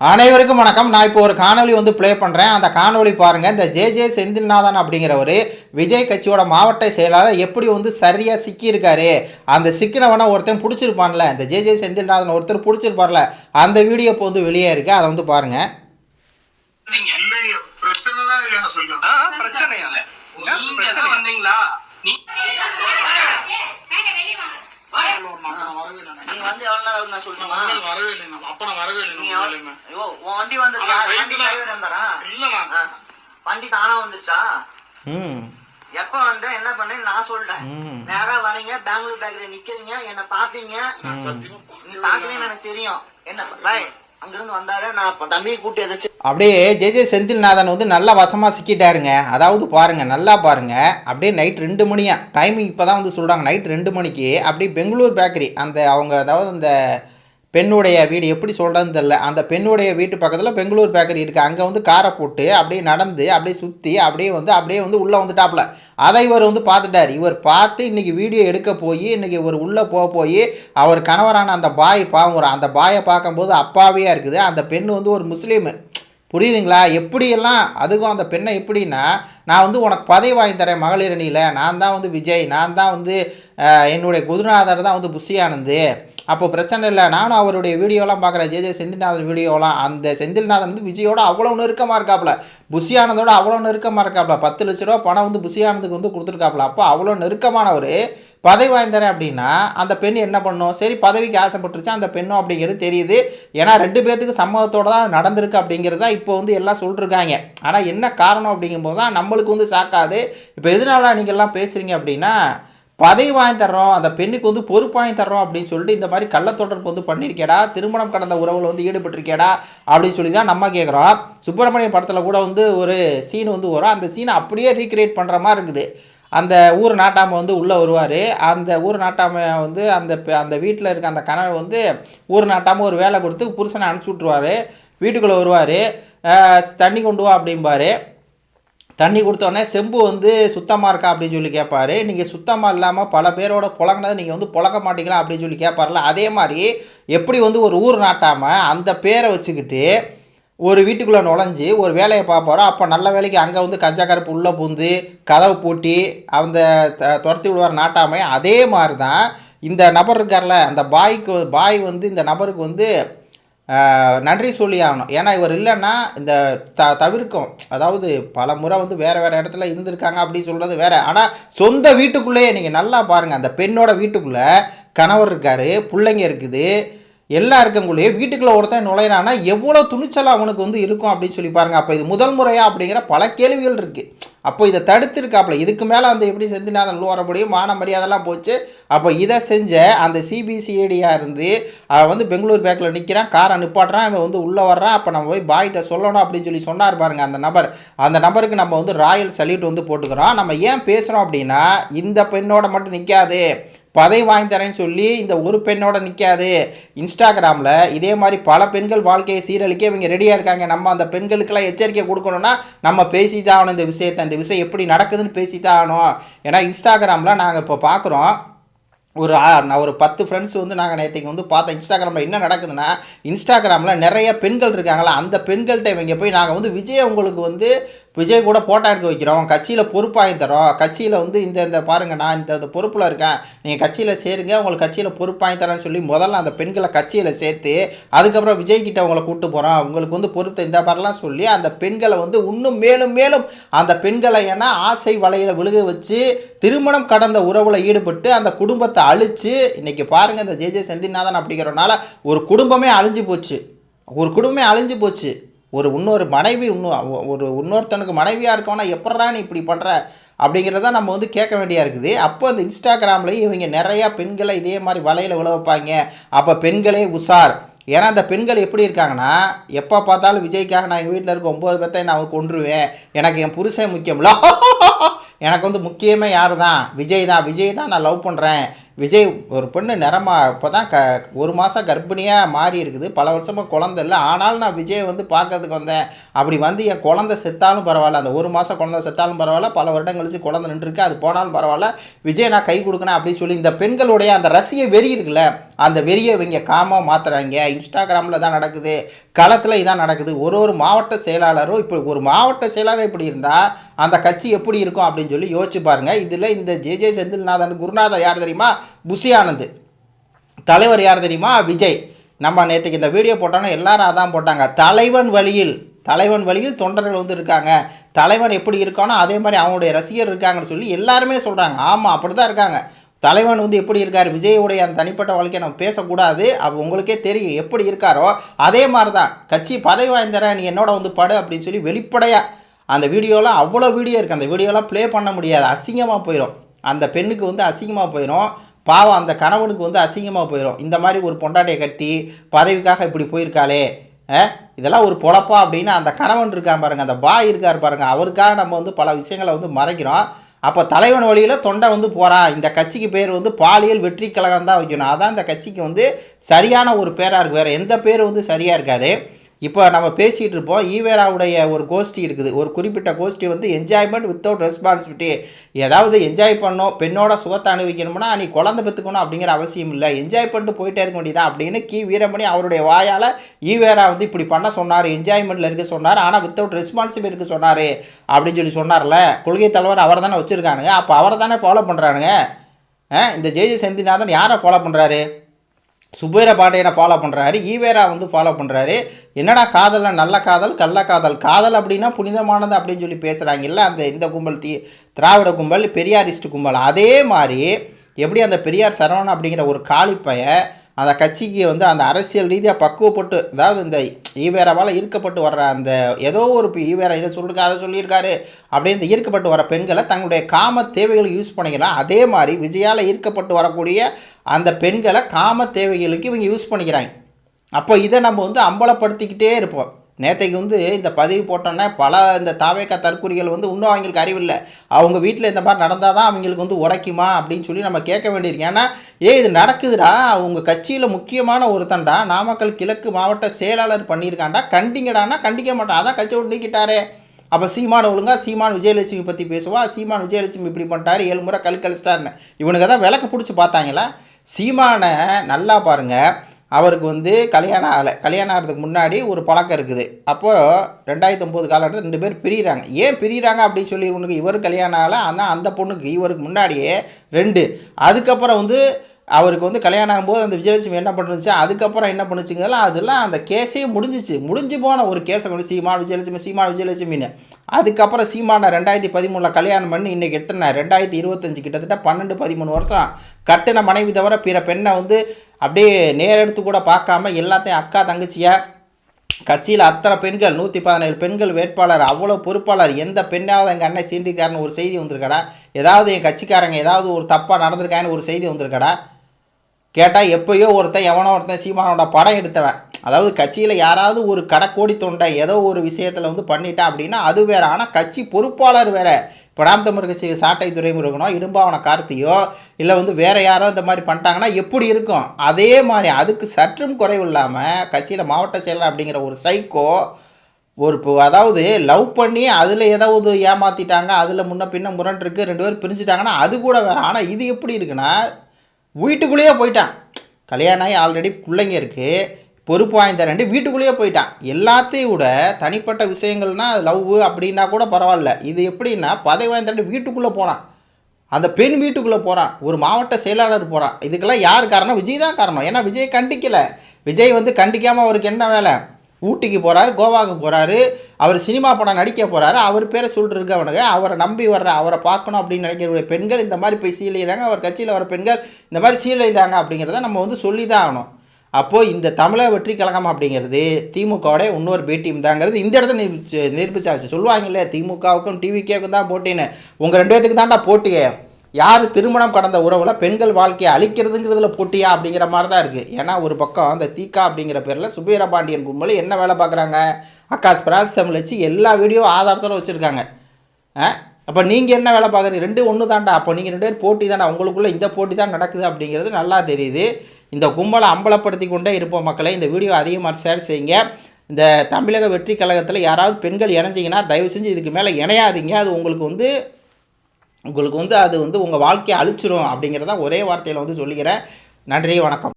அனைவருக்கும் வணக்கம். நான் இப்போ ஒரு காணொலி வந்து ப்ளே பண்ணுறேன் அந்த காணொலி பாருங்கள் இந்த ஜே ஜே செந்தில்நாதன் அப்படிங்கிறவர் விஜய் கட்சியோட மாவட்ட செயலாளர் எப்படி வந்து சரியாக சிக்கியிருக்காரு? அந்த சிக்கினவனை ஒருத்தன் பிடிச்சிருப்பான்ல இந்த ஜே ஜே செந்தில்நாதன் ஒருத்தர் பிடிச்சிருப்பார்ல அந்த வீடியோ இப்போ வந்து வெளியே இருக்குது அதை வந்து பாருங்கள் நீங்க இல்லைங்க பிரச்சனை தான் ஐயா சொல்லுங்க ஆ, பிரச்சனையா என்ன நீங்க பிரச்சனை தான் வந்தீங்களா நீ நீ வந்து எவ்வளவு நேரம் ஆகுது நான் சொல்லணுமா நான் வரவே இல்லை நான் அப்ப நான் வரவே இல்லை நீ நான் எவ்வளவு- வரலைங்க. ஐயோ, உன் வண்டி வந்து ஆனா வண்டி டிரைவர் இருந்தாரா? இல்லண்ணா. வண்டி தானா வந்துருச்சா? ம். எப்ப வந்த? என்ன பண்ணேன்னு நான் சொல்றேன். ம். நேரா வரீங்க பெங்களூர் பேக்கரி நிக்கிறீங்க என்ன பாத்தீங்க. பாக்கலன்னு எனக்கு தெரியும். என்ன பாய் அங்கிருந்து வந்தாரு. நான் தம்பியை கூட்டி எதாச்சும் அப்படியே ஜே ஜே செந்தில்நாதன் வந்து நல்லா வசமாக சிக்கிட்டாருங்க. அதாவது பாருங்கள் நல்லா பாருங்கள் அப்படியே நைட் ரெண்டு மணியா? டைமிங் இப்போ தான் வந்து சொல்கிறாங்க நைட் ரெண்டு மணிக்கு. அப்படியே பெங்களூர் பேக்கரி அந்த அவங்க அதாவது அந்த பெண்ணுடைய வீடு எப்படி சொல்கிறதுன்னு தெரில அந்த பெண்ணுடைய வீட்டு பக்கத்தில் பெங்களூர் பேக்கரி இருக்குது அங்கே வந்து காரை போட்டு அப்படியே நடந்து அப்படியே சுற்றி அப்படியே வந்து அப்படியே வந்து உள்ளே வந்துட்டாப்புல. அதை இவர் வந்து பார்த்துட்டார். இவர் பார்த்து இன்றைக்கி வீடியோ எடுக்க போய் இன்றைக்கி இவர் உள்ளே போக போய் அவர் கணவரான அந்த பாய் பாவம் அந்த பாயை பார்க்கும்போது அப்பாவியாக இருக்குது. அந்த பெண் வந்து ஒரு முஸ்லீமு. புரியுதுங்களா? எப்படியெல்லாம் அதுக்கும் அந்த பெண்ணை எப்படின்னா நான் வந்து உனக்கு பதவி வாங்கி தரேன் மகளிர் அணியில் நான் தான் வந்து விஜய் நான் தான் வந்து என்னுடைய குருநாதர் தான் வந்து புஷி ஆனந்து அப்போ பிரச்சனை இல்லை நானும் அவருடைய வீடியோலாம் பார்க்குறேன் ஜே ஜே செந்தில்நாதன் வீடியோலாம். அந்த செந்தில்நாதன் வந்து விஜயோட அவ்வளோ நெருக்கமாக இருக்காப்புல. புஷி அவ்வளோ நெருக்கமாக இருக்காப்புல. பத்து லட்ச ரூபா பணம் வந்து புஷி வந்து கொடுத்துருக்காப்புல. அப்போ அவ்வளோ நெருக்கமானவர் பதவி வாய்ந்தரேன் அப்படின்னா அந்த பெண் என்ன பண்ணும்? சரி பதவிக்கு ஆசைப்பட்டுருச்சு? அந்த பெண்ணும் அப்படிங்கிறது தெரியுது. ஏன்னா ரெண்டு பேர்த்துக்கு சம்மதத்தோடு தான் நடந்திருக்கு அப்படிங்கிறது தான் இப்போ வந்து எல்லாம் சொல்லிருக்காங்க. ஆனால் என்ன காரணம் அப்படிங்கும்போது தான் நம்மளுக்கு வந்து சாக்காது இப்போ எதனால நீங்கள்லாம் பேசுகிறீங்க அப்படின்னா பதவி வாங்கி தர்றோம் அந்த பெண்ணுக்கு வந்து பொறுப்பு வாங்கி தர்றோம் அப்படின்னு சொல்லிட்டு இந்த மாதிரி கள்ளத்தொடர்பு வந்து பண்ணியிருக்கேடா திருமணம் கடந்த உறவில் வந்து ஈடுபட்டிருக்கேடா அப்படின்னு சொல்லி தான் நம்ம கேட்குறோம் சுப்பிரமணிய படத்தில் கூட வந்து ஒரு சீன் வந்து வரும். அந்த சீனை அப்படியே ரீக்ரியேட் பண்ணுற மாதிரி இருக்குது. அந்த ஊர் நாட்டாமை வந்து உள்ளே வருவார். அந்த ஊர் நாட்டாமை வந்து அந்த பெ- அந்த வீட்டில் இருக்க அந்த கணவர் வந்து ஊர் நாட்டாமை ஒரு வேலை கொடுத்து புருஷனை அனுப்பிச்சி விட்ருவாரு வீட்டுக்குள்ளே வருவார். தண்ணி கொண்டு வா அப்படிம்பாரு. தண்ணி கொடுத்தோடனே செம்பு வந்து சுத்தமாக இருக்கா அப்படின்னு சொல்லி கேட்பாரு. நீங்கள் சுத்தமாக இல்லாமல் பல பேரோட புழங்கினதை நீங்கள் வந்து புழக்க மாட்டீங்களா அப்படின்னு சொல்லி கேட்பார்ல. அதே மாதிரி எப்படி வந்து ஒரு ஊர் நாட்டாமல் அந்த பேரை வச்சுக்கிட்டு ஒரு வீட்டுக்குள்ளே நுழைஞ்சி ஒரு வேலையை பார்ப்பாரோ அப்போ நல்ல வேலைக்கு அங்கே வந்து கஞ்சா கருப்பு உள்ளே பூந்து கதவு பூட்டி அந்த த- துரத்தி விடுவார் நாட்டாமை. அதே மாதிரி தான் இந்த நபர் இருக்கார்ல அந்த பாய்க்கு பாய் வந்து இந்த நபருக்கு வந்து நன்றி சொல்லி ஆகணும். ஏன்னா இவர் இல்லைன்னா இந்த த தவிர்க்கும். அதாவது பல முறை வந்து வேறு வேறு இடத்துல இருந்திருக்காங்க அப்படின்னு சொல்கிறது வேறு. ஆனால் சொந்த வீட்டுக்குள்ளேயே நீங்கள் நல்லா பாருங்கள் அந்த பெண்ணோட வீட்டுக்குள்ளே கணவர் இருக்கார் பிள்ளைங்க இருக்குது எல்லாம் இருக்கக்குள்ளேயே வீட்டுக்குள்ளே ஒருத்தன் நுழையிறான்னா எவ்வளோ துணிச்சல் அவனுக்கு வந்து இருக்கும் அப்படின்னு சொல்லி பாருங்கள் அப்போ இது முதல் முறையா அப்படிங்கிற பல கேள்விகள் இருக்குது அப்போ இதை தடுத்துருக்காப்புல. இதுக்கு மேலே வந்து எப்படி செந்தில்நாதன் வர முடியும்? மான மரியாதைலாம் போச்சு. அப்போ இதை செஞ்ச அந்த சிபிசிஐடியாக இருந்து அவன் வந்து பெங்களூர் பேக்கில் நிற்கிறான் காரை நிப்பாட்டுறான். இவன் வந்து உள்ளே வர்றான். அப்போ நம்ம போய் பாய்கிட்ட சொல்லணும் அப்படின்னு சொல்லி சொன்னார் பாருங்க அந்த நபர். அந்த நபருக்கு நம்ம வந்து ராயல் சல்யூட் வந்து போட்டுக்கிறோம். நம்ம ஏன் பேசுகிறோம் அப்படின்னா இந்த பெண்ணோட மட்டும் நிற்காது பதை வாய்ந்தரேன்னு சொல்லி இந்த ஒரு பெண்ணோட நிற்காது இன்ஸ்டாகிராமில் இதே மாதிரி பல பெண்கள் வாழ்க்கையை சீரழிக்க இவங்க ரெடியாக இருக்காங்க. நம்ம அந்த பெண்களுக்கெல்லாம் எச்சரிக்கை கொடுக்கணும்னா நம்ம பேசி தான் ஆகணும் இந்த விஷயத்தை. இந்த விஷயம் எப்படி நடக்குதுன்னு பேசி தான் ஆகணும். ஏன்னா இன்ஸ்டாகிராமில் நாங்கள் இப்போ பார்க்குறோம் ஒரு நான் ஒரு பத்து ஃப்ரெண்ட்ஸ் வந்து நாங்கள் நேற்றுக்கு வந்து பார்த்தோம். இன்ஸ்டாகிராமில் என்ன நடக்குதுன்னா இன்ஸ்டாகிராமில் நிறைய பெண்கள் இருக்காங்களா? அந்த பெண்கள்கிட்ட இவங்க போய் நாங்கள் வந்து விஜய் உங்களுக்கு வந்து விஜய் கூட ஃபோட்டோ எடுக்க வைக்கிறோம். கட்சியில் பொறுப்பாகி தரோம். கட்சியில் வந்து இந்த இந்த பாருங்கள் நான் இந்த இந்த பொறுப்பில் இருக்கேன். நீங்கள் கட்சியில் சேருங்க. உங்களுக்கு கட்சியில் பொறுப்பாகி தரேன்னு சொல்லி முதல்ல அந்த பெண்களை கட்சியில் சேர்த்து அதுக்கப்புறம் விஜய் கிட்ட உங்களை கூப்பிட்டு போகிறோம் உங்களுக்கு வந்து பொறுப்பு இந்த மாதிரிலாம் சொல்லி அந்த பெண்களை வந்து இன்னும் மேலும் மேலும் அந்த பெண்களை ஏன்னா ஆசை வலையில் விழுக வச்சு திருமணம் கடந்த உறவில் ஈடுபட்டு அந்த குடும்பத்தை அழித்து இன்னைக்கு பாருங்கள் இந்த ஜே ஜே செந்தில்நாதன் அப்படிங்கிறனால ஒரு குடும்பமே அழிஞ்சு போச்சு. ஒரு குடும்பமே அழிஞ்சு போச்சு. ஒரு இன்னொரு மனைவி இன்னும் ஒரு இன்னொருத்தனுக்கு மனைவியாக இருக்கவனா எப்பட்றா நீ இப்படி பண்ணுற அப்படிங்கிறத நம்ம வந்து கேட்க வேண்டியா இருக்குது. அப்போ அந்த இன்ஸ்டாகிராம்லேயும் இவங்க நிறையா பெண்களை இதே மாதிரி வலையில் விழ வைப்பாங்க. அப்போ பெண்களே உஷார். ஏன்னா அந்த பெண்கள் எப்படி இருக்காங்கன்னா எப்போ பார்த்தாலும் விஜய்க்காக நான் எங்கள் வீட்டில் இருக்க ஒம்பது பேர்த்தை நான் கொன்றுவேன். எனக்கு என் புருஷன் முக்கியம்ல. எனக்கு வந்து முக்கியமே யார் தான் விஜய் தான். விஜய் தான் நான் லவ் பண்ணுறேன் விஜய் ஒரு பொண்ணு நிறமா இப்போ தான் க ஒரு மாதம் கர்ப்பிணியாக மாறி இருக்குது. பல வருஷமாக குழந்தை இல்லை. ஆனாலும் நான் விஜய் வந்து பார்க்கறதுக்கு வந்தேன். அப்படி வந்து என் குழந்தை செத்தாலும் பரவாயில்ல. அந்த ஒரு மாதம் குழந்தை செத்தாலும் பரவாயில்ல. பல வருடம் கழிச்சு குழந்தை நின்றுருக்கு. அது போனாலும் பரவாயில்ல. விஜய் நான் கை கொடுக்கணும் அப்படின்னு சொல்லி இந்த பெண்களுடைய அந்த ரசிய வெறி இருக்குல்ல அந்த வெறியை இவங்க காமாக மாற்றுறாங்க இன்ஸ்டாகிராமில் தான் நடக்குது. களத்தில் இதான் நடக்குது. ஒரு ஒரு மாவட்ட செயலாளரும் இப்போ ஒரு மாவட்ட செயலாளர் இப்படி இருந்தால் அந்த கட்சி எப்படி இருக்கும் அப்படின்னு சொல்லி யோசிச்சு பாருங்கள் இதில் இந்த ஜே ஜே செந்தில்நாதன் குருநாதர் யார் தெரியுமா? புஷி ஆனந்த் தலைவர் யார் தெரியுமா? விஜய். நம்ம நேற்றுக்கு இந்த வீடியோ போட்டோன்னா எல்லாரும் அதான் போட்டாங்க. தலைவன் வழியில் தலைவன் வழியில் தொண்டர்கள் வந்து இருக்காங்க. தலைவன் எப்படி இருக்கானோ அதே மாதிரி அவனுடைய ரசிகர் இருக்காங்கன்னு சொல்லி எல்லாருமே சொல்கிறாங்க ஆமாம் அப்படி தான் இருக்காங்க. தலைவன் வந்து எப்படி இருக்கார்? விஜயுடைய அந்த தனிப்பட்ட வாழ்க்கையை நம்ம பேசக்கூடாது. அப்போ உங்களுக்கே தெரியும் எப்படி இருக்காரோ. அதே மாதிரி தான் கட்சி பதவி வாய்ந்தர நீ என்னோட வந்து படு அப்படின்னு சொல்லி வெளிப்படையாக அந்த வீடியோலாம் அவ்வளோ வீடியோ இருக்குது அந்த வீடியோலாம் ப்ளே பண்ண முடியாது. அசிங்கமாக போயிடும் அந்த பெண்ணுக்கு வந்து அசிங்கமாக போயிடும் பாவம் அந்த கணவனுக்கு வந்து அசிங்கமாக போயிடும் இந்த மாதிரி ஒரு பொண்டாட்டியை கட்டி பதவிக்காக இப்படி போயிருக்காளே இதெல்லாம் ஒரு பொழப்பா அப்படின்னு அந்த கணவன் இருக்கான் பாருங்க அந்த பாய் இருக்கார் பாருங்கள் அவருக்காக நம்ம வந்து பல விஷயங்களை வந்து மறைக்கிறோம். அப்போ தலைவன் வழியில் தொண்டை வந்து போகிறான் இந்த கட்சிக்கு பேர் வந்து பாலியல் வெற்றி கழகம் தான் வைக்கணும். அதான் இந்த கட்சிக்கு வந்து சரியான ஒரு பேராக இருக்குது வேறு எந்த பேர் வந்து சரியாக இருக்காது. இப்போ நம்ம பேசிகிட்டு இருப்போம். ஈவேராவுடைய ஒரு கோஷ்டி இருக்குது. ஒரு குறிப்பிட்ட கோஷ்டி வந்து என்ஜாய்மெண்ட் வித்தவுட் ரெஸ்பான்சிபிலிட்டி ஏதாவது என்ஜாய் பண்ணோம் பெண்ணோட சுகத்தை அனுபவிக்கணும்னா நீ குழந்தை பெற்றுக்கணும் அப்படிங்கிற அவசியம் இல்லை. என்ஜாய் பண்ணிட்டு போயிட்டே இருக்க வேண்டியதான் அப்படின்னு கி. வீரமணி அவருடைய வாயால் ஈவேரா வந்து இப்படி பண்ண சொன்னார். என்ஜாய்மெண்ட்டில் இருக்க சொன்னார். ஆனால் வித்தவுட் ரெஸ்பான்சிபிலிட்டி இருக்க சொன்னார். அப்படின்னு சொல்லி சொன்னார்ல. கொள்கை தலைவர் அவர் தானே வச்சுருக்கானுங்க. அப்போ அவரை தானே ஃபாலோ பண்ணுறானுங்க இந்த ஜெய்ஜி செந்திநாதன் யாரை ஃபாலோ பண்ணுறாரு சுபேர பாண்டியனை ஃபாலோ பண்ணுறாரு ஈவேரா வந்து ஃபாலோ பண்ணுறாரு என்னடா காதல்னா நல்ல காதல் கள்ள காதல்? காதல் அப்படின்னா புனிதமானது அப்படின்னு சொல்லி பேசுகிறாங்கல்ல அந்த இந்த கும்பல் தீ திராவிட கும்பல் பெரியாரிஸ்ட் கும்பல். அதே மாதிரி எப்படி அந்த பெரியார் சரவணன் அப்படிங்கிற ஒரு காலிப்பைய அந்த கட்சிக்கு வந்து அந்த அரசியல் ரீதியாக பக்குவப்பட்டு அதாவது இந்த ஈவேராவால் ஈர்க்கப்பட்டு வர்ற அந்த ஏதோ ஒரு பி- ஈவேரா இதை சொல்லிருக்கா அதை சொல்லியிருக்காரு அப்படின்னு இந்த ஈர்க்கப்பட்டு வர பெண்களை தங்களுடைய காம தேவைகளுக்கு யூஸ் பண்ணிக்கலாம். அதே மாதிரி விஜயால் ஈர்க்கப்பட்டு வரக்கூடிய அந்த பெண்களை காம தேவைகளுக்கு இவங்க யூஸ் பண்ணிக்கிறாங்க. அப்போ இதை நம்ம வந்து அம்பலப்படுத்திக்கிட்டே இருப்போம். நேற்றைக்கு வந்து இந்த பதிவு போட்டோன்னே பல இந்த தாவேக்கா தற்கொலைகள் வந்து இன்னும் அவங்களுக்கு அறிவில்லை அவங்க வீட்டில் இந்த மாதிரி நடந்தால் தான் அவங்களுக்கு வந்து உரைக்குமா அப்படின்னு சொல்லி நம்ம கேட்க வேண்டியிருக்கு. ஏன்னா ஏ இது நடக்குதுடா. அவங்க கட்சியில் முக்கியமான ஒருத்தன்டா. நாமக்கல் கிழக்கு மாவட்ட செயலாளர் பண்ணியிருக்காண்டா கண்டிங்கடான்னா கண்டிக்க மாட்டான். அதான் கட்சி விட்டு நீக்கிட்டாரே. அப்போ சீமான் ஒழுங்கா சீமான் விஜயலட்சுமி பற்றி பேசுவா. சீமான் விஜயலட்சுமி இப்படி பண்ணிட்டாரு. ஏழு முறை கல் கழிச்சிட்டாருன்னு. இவனுக்கு தான் விளக்கு பிடிச்சி பார்த்தாங்களா? சீமானை நல்லா பாருங்கள் அவருக்கு வந்து கல்யாணம் ஆகலை. கல்யாணம் ஆகிறதுக்கு முன்னாடி ஒரு பழக்கம் இருக்குது. அப்போது ரெண்டாயிரத்தி ஒம்பது காலகட்டத்தில் ரெண்டு பேர் பிரிகிறாங்க ஏன் பிரிகிறாங்க அப்படின்னு சொல்லி உனக்கு இவர் கல்யாணம் ஆகலை ஆனால் அந்த பொண்ணுக்கு இவருக்கு முன்னாடியே ரெண்டு. அதுக்கப்புறம் வந்து அவருக்கு வந்து கல்யாணம் ஆகும்போது அந்த விஜயலட்சுமி என்ன பண்ணுச்சு அதுக்கப்புறம் என்ன பண்ணுச்சுங்கலாம் அதெல்லாம் அந்த கேஸே முடிஞ்சிச்சு. முடிஞ்சு போன ஒரு கேஸை கொண்டு சீமான் விஜயலட்சுமி சீமான் விஜயலட்சுமின்னு. அதுக்கப்புறம் சீமானை ரெண்டாயிரத்தி பதிமூணில் கல்யாணம் பண்ணி இன்றைக்கி எத்தனை ரெண்டாயிரத்தி இருபத்தஞ்சு கிட்டத்தட்ட பன்னெண்டு பதிமூணு வருஷம் கட்டின மனைவி தவிர பிற பெண்ணை வந்து அப்படியே நேரெடுத்து கூட பார்க்காம எல்லாத்தையும் அக்கா தங்கச்சியாக கட்சியில் அத்தனை பெண்கள் நூற்றி பதினேழு பெண்கள் வேட்பாளர் அவ்வளோ பொறுப்பாளர் எந்த பெண்ணாவது எங்கள் அண்ணன் சீண்டிக்காரன்னு ஒரு செய்தி வந்திருக்கடா? ஏதாவது என் கட்சிக்காரங்க ஏதாவது ஒரு தப்பாக நடந்திருக்கான்னு ஒரு செய்தி வந்திருக்கடா? கேட்டால் எப்பயோ ஒருத்தன் எவனோ ஒருத்தன் சீமானோட படம் எடுத்தவன். அதாவது கட்சியில் யாராவது ஒரு கடைக்கோடி தொண்டை ஏதோ ஒரு விஷயத்தில் வந்து பண்ணிட்டா அப்படின்னா அது வேறு. ஆனால் கட்சி பொறுப்பாளர் வேறு. இப்போ நாம் தமிழ் சாட்டை துறைமுருகனோ இடும்பாவன கார்த்தியோ இல்லை வந்து வேறு யாரோ இந்த மாதிரி பண்ணிட்டாங்கன்னா எப்படி இருக்கும்? அதே மாதிரி அதுக்கு சற்றும் குறைவு இல்லாமல் கட்சியில் மாவட்ட செயலர் அப்படிங்கிற ஒரு சைக்கோ ஒரு அதாவது லவ் பண்ணி அதில் ஏதாவது ஏமாற்றிட்டாங்க அதில் முன்ன பின்ன முரண்டிருக்கு ரெண்டு பேரும் பிரிஞ்சுட்டாங்கன்னா அது கூட வேறு. ஆனால் இது எப்படி இருக்குன்னா வீட்டுக்குள்ளேயே போயிட்டான். கல்யாணம் ஆகி ஆல்ரெடி பிள்ளைங்க இருக்குது பொறுப்பு வாய்ந்த ரெண்டு வீட்டுக்குள்ளேயே போயிட்டான். எல்லாத்தையும் விட தனிப்பட்ட விஷயங்கள்னா லவ் அப்படின்னா கூட பரவாயில்ல. இது எப்படின்னா பதவி வாய்ந்த ரெண்டு வீட்டுக்குள்ளே போனான் அந்த பெண் வீட்டுக்குள்ளே போகிறான் ஒரு மாவட்ட செயலாளர் போகிறான் இதுக்கெல்லாம் யார் காரணம்? விஜய் தான் காரணம். ஏன்னா விஜய் கண்டிக்கலை. விஜய் வந்து கண்டிக்காமல் அவருக்கு என்ன வேலை? ஊட்டிக்கு போகிறாரு கோவாவுக்கு போகிறாரு அவர் சினிமா படம் நடிக்க போகிறாரு அவர் பேரை சொல்லிட்டுருக்கு அவனுங்க. அவரை நம்பி வர்ற அவரை பார்க்கணும் அப்படின்னு நினைக்கிற பெண்கள் இந்த மாதிரி போய் சீலையிறாங்க அவர் கட்சியில் வர பெண்கள் இந்த மாதிரி சீலையிறாங்க அப்படிங்கிறத நம்ம வந்து சொல்லி தான் ஆகணும். அப்போது இந்த தமிழக வெற்றி கழகம் அப்படிங்கிறது திமுகவோட இன்னொரு பி டீம் தாங்கிறது. இந்த இடத்துல நிரூபிச்சு நிரூபிச்சாச்சு. சொல்லுவாங்கல்ல திமுகவுக்கும் டிவிகேவுக்கும் தான் போட்டின்னு. உங்கள் ரெண்டு பேத்துக்கு தான்டா போட்டியே யார் திருமணம் கடந்த உறவில் பெண்கள் வாழ்க்கையை அழிக்கிறதுங்கிறதுல போட்டியா அப்படிங்கிற மாதிரி தான் இருக்குது ஏன்னா ஒரு பக்கம் அந்த தீகா அப்படிங்கிற பேரில் சுபீர பாண்டியன் கும்பல் என்ன வேலை பார்க்குறாங்க? அக்கா பிராசம் வச்சு எல்லா வீடியோ ஆதாரத்தோட வச்சுருக்காங்க. அப்போ நீங்கள் என்ன வேலை பார்க்குறீங்க? ரெண்டு ஒன்று தான்டா அப்போ நீங்கள் ரெண்டு பேர் போட்டி தானே. உங்களுக்குள்ளே இந்த போட்டி தான் நடக்குது அப்படிங்கிறது நல்லா தெரியுது. இந்த கும்பலை அம்பலப்படுத்தி கொண்டே இருப்போம் மக்களை. இந்த வீடியோ அதிகமாக ஷேர் செய்யுங்க. இந்த தமிழக வெற்றி கழகத்தில் யாராவது பெண்கள் இணைஞ்சிங்கன்னா தயவு செஞ்சு இதுக்கு மேலே இணையாதீங்க. அது உங்களுக்கு வந்து உங்களுக்கு வந்து அது வந்து உங்கள் வாழ்க்கையை அழிச்சிரும் அப்படிங்கிறத ஒரே வார்த்தையில் வந்து சொல்லிக்கிறேன். நன்றி வணக்கம்.